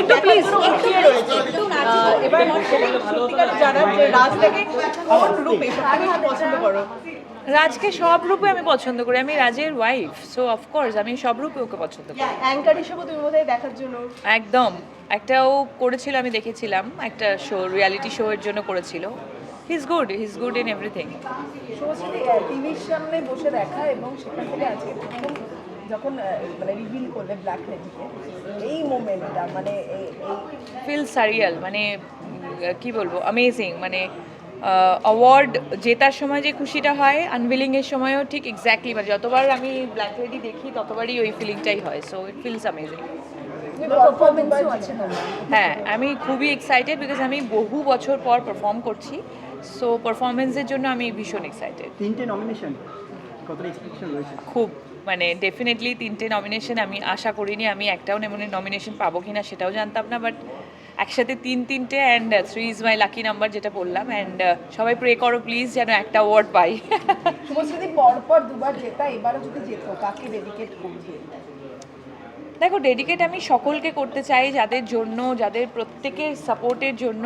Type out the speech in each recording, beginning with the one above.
একটু প্লিজ এবার জানার যে কোন রূপে? পছন্দ করো? রাজকে সব রূপে আমি পছন্দ করি। আমি রাজের ওয়াইফ সো অফকোর্স আমি সব রূপে ওকে পছন্দ করি। অ্যাঙ্কার হিসেবে তুমি বোধহয় দেখার জন্য। একদম। একটা ও করেছিল আমি দেখেছিলাম। একটা শো রিয়ালিটি শো এর জন্য করেছিল। He is good he is good in everything টিভির সামনে বসে দেখা এবং সেখান থেকে আজকে যখন মানে রিভিল করলে ব্ল্যাক লেডিকে এই মোমেন্টটা মানে এই- ফিল সারিয়াল মানে কি বলব অ্যামেজিং মানে অ্যাওয়ার্ড জেতার সময় যে খুশিটা হয় আনভিলিং এর সময়ও ঠিক এক্স্যাক্টলি মানে যতবার আমি ব্ল্যাক লেডি দেখি ততবারই ওই ফিলিংটাই হয় সো ইট ফিলস অ্যামেজিং হ্যাঁ আমি খুবই এক্সাইটেড বিকজ আমি বহু বছর পর পারফর্ম করছি সো পারফরমেন্সের জন্য আমি ভীষণ এক্সাইটেড তিনটে নমিনেশন খুব মানে ডেফিনেটলি তিনটে নমিনেশন আমি আশা করিনি। আমি একটাও নমিনেশন পাবো কি না সেটাও জানতাম না বাট একসাথে তিন তিনটে and three is my lucky number যেটা বললাম অ্যান্ড সবাই প্রে করো প্লিজ যেন একটা অ্যাওয়ার্ড পাই। শুভশ্রী পরপর দুবার জেতা এবারও যদি যেত কাকে ডেডিকেট করবে? দেখো ডেডিকেট আমি সকলকে করতে চাই যাদের জন্য যাদের প্রত্যেকের সাপোর্টের জন্য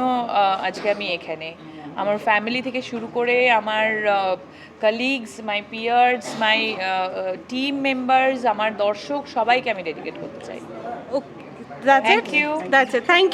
আজকে আমি এখানে। আমার ফ্যামিলি থেকে শুরু করে আমার colleagues my peers my team members আমার দর্শক সবাইকে আমি ডেডিকেট করতে চাই। Okay thank you thank That's thank.